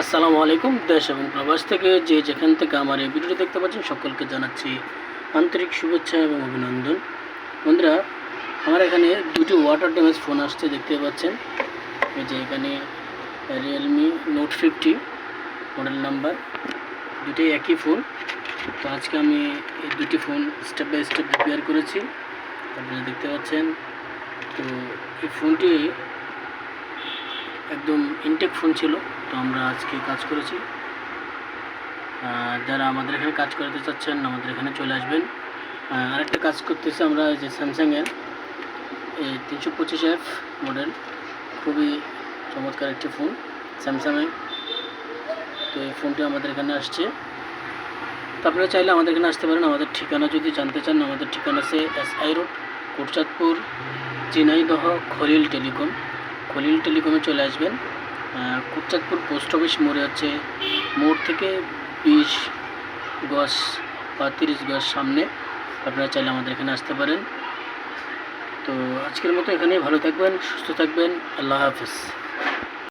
আসসালামু আলাইকুম, দেশ এবং প্রবাস থেকে যে যেখান থেকে আমার এই ভিডিওটি দেখতে পাচ্ছেন, সকলকে জানাচ্ছি আন্তরিক শুভেচ্ছা এবং অভিনন্দন। বন্ধুরা, আমার এখানে দুটি ওয়াটার ড্যামেজ ফোন আসছে, দেখতে পাচ্ছেন। এই যে এখানে Realme note fifty model number দুটোই একই ফোন তো আজকে আমি এই দুটি phone step by step repair করেছি। আপনারা দেখতে পাচ্ছেন। তো এই ফোনটি একদম ইনটেক ফোন ছিল, তো আমরা আজকে কাজ করেছি। যারা আমাদের এখানে কাজ করাতে চাচ্ছেন, আমাদের এখানে চলে আসবেন। আর আরেকটা কাজ করতেছি আমরা যে স্যামসাংয়ের এই তিনশো পঁচিশ এফ মডেল খুবই চমৎকার একটি ফোন স্যামসাংয়ের তো এই ফোনটি আমাদের এখানে আসছে। তো আপনারা চাইলে আমাদের এখানে আসতে পারেন। আমাদের ঠিকানা যদি জানতে চান, আমাদের ঠিকানা আছে S I road Kotchandpur Jhenaidah Khalil telecom. Khalil টেলিকমে চলে আসবেন। কুচাঁদপুর পোস্ট অফিস মোড়ে হচ্ছে মোড় থেকে বিশ গজ বা তিরিশ গজ সামনে আপনারা চাইলে আমাদের এখানে আসতে পারেন। তো আজকের মতো এখানেই ভালো থাকবেন, সুস্থ থাকবেন, আল্লাহ হাফিজ।